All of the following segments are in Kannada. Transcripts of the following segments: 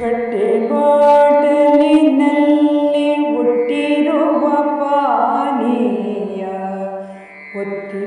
ಗಟ್ಟಿ ಬಾಟಲಿನಲ್ಲಿ ಹುಟ್ಟಿರುವ ಪಾನೀಯ ಒತ್ತಿ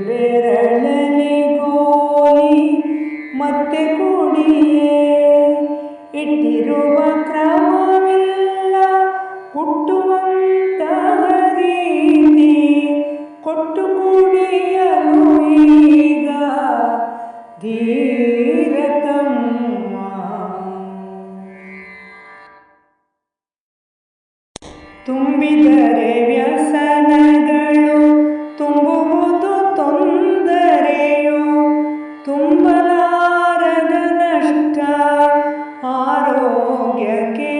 ತುಂಬಿದರೆ ವ್ಯಸನಗಳು ತುಂಬುವುದು ತೊಂದರೆಯು ತುಂಬಲಾರದ ನಷ್ಟ ಆರೋಗ್ಯಕ್ಕೆ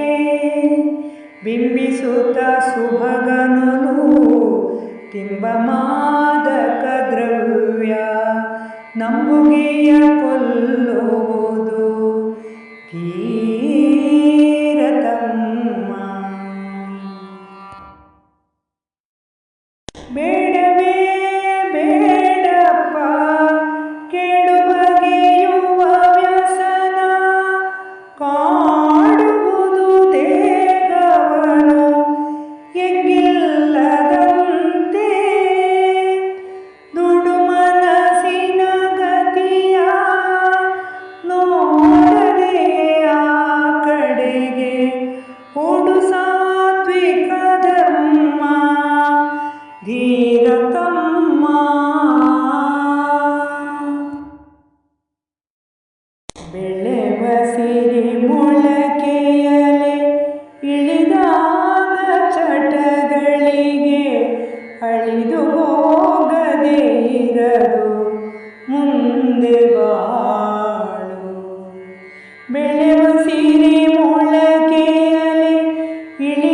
ಬಿಂಬಿಸುತ್ತ ಸುಭಗನು ತಿಂಬ ಮಾದಕ ದ್ರವ್ಯ ನಂಬುಗೆಯ ಕೊಲ್ಲುವುದು. ಬೇಡವೇ ಬೇಡಪ್ಪ, ಕೆಡು ಬಗೆಯುವ ವ್ಯಸನ. ಕಾಡುವುದು ದೇಗವನು ಎಗ್ಗಿಲ್ಲದಂತೆ ದುಡು ಮನಸ್ಸಿನ ಗತಿಯ ನೋಡದೆ ಆ ಕಡೆಗೆ. ಓಡು ಸಾತ್ವಿಕ ಬೆಳೆವ ಸಿರಿ ಇಳಿದಾದ ಚಟಗಳಿಗೆ ಅಳಿದು ಹೋಗದೇ ಇರದು ಮುಂದೆ ಬಾಳು. ಬೆಳೆವ ಸಿರಿ ಇಳಿ